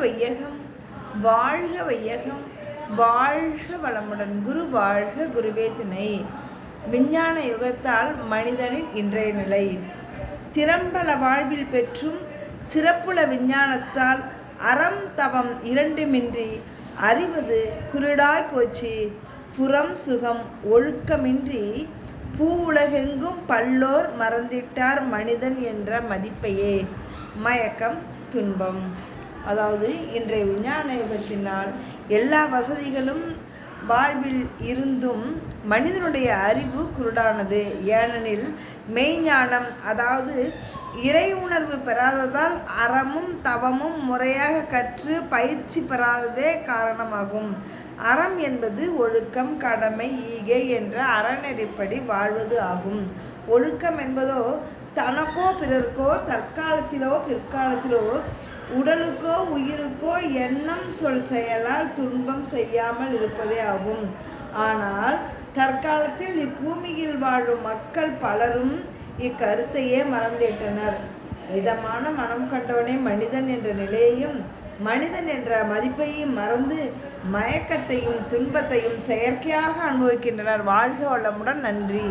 வையகம் வாழ்க வையகம் வாழ்க வளமுடன். குரு வாழ்க குருவே துணை. விஞ்ஞான யுகத்தால் மனிதனின் இன்றைய நிலை. திறம்பல வாழ்வில் பெற்றும் சிறப்புல விஞ்ஞானத்தால் அறம் தவம் இரண்டுமின்றி அறிவது குருடாய் போச்சு. புறம் சுகம் ஒழுக்கமின்றி பூ உலகெங்கும் பல்லோர் மறந்திட்டார் மனிதன் என்ற மதிப்பையே. மயக்கம் துன்பம். அதாவது இன்றைய விஞ்ஞான யுகத்தினால் எல்லா வசதிகளும் வாழ்வில் இருந்தும் மனிதனுடைய அறிவு குருடானது. ஏனெனில் மெய்ஞானம் அதாவது இறை உணர்வு பெறாததால் அறமும் தவமும் முறையாக கற்று பயிற்சி பெறாததே காரணமாகும். அறம் என்பது ஒழுக்கம் கடமை ஈகை என்ற அறநெறிப்படி வாழ்வது ஆகும். ஒழுக்கம் என்பதோ தனக்கோ பிறர்க்கோ தற்காலத்திலோ பிற்காலத்திலோ உடலுக்கோ உயிருக்கோ எண்ணம் சொல் செயலால் துன்பம் செய்யாமல் இருப்பதே ஆகும். ஆனால் தற்காலத்தில் இப்பூமியில் வாழும் மக்கள் பலரும் இக்கருத்தையே மறந்துவிட்டனர் மிதமான மனம் கண்டவனே மனிதன் என்ற நிலையையும் மனிதன் என்ற மதிப்பையும் மறந்து மயக்கத்தையும் துன்பத்தையும் செயற்கையாக அனுபவிக்கின்றனர். வாழ்க வளமுடன். நன்றி.